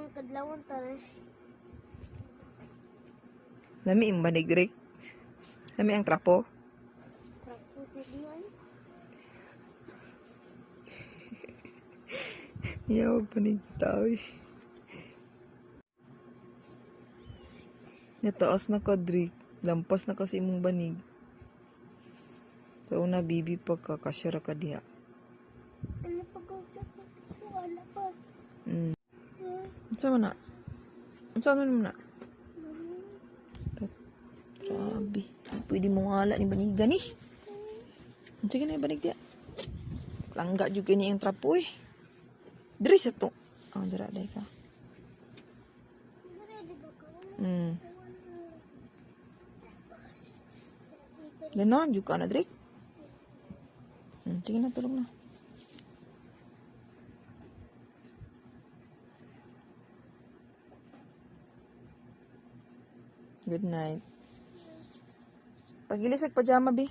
mang kadlawon ta eh. Lami ang banig, Rick. Lami ang trapo. Truck po diyan. Yawag panig tao eh. Nataas na ka, Drake. Lampas na kasi imong banig. So, una, bibi pagkakasyara ka diha. Ano pa ko wala pa. Mm. Sama nak? mana? nak? Grabe. Pwede mawala ni baniga ni. mana na, banig dia. langgak juga ni yang trapo eh. Dari sa to. Oh, ah, dara, day ka. Hmm. Ganon, juga na, Drake. Hmm, sige na, tulog na. Good night. Pagilis pajama, bi.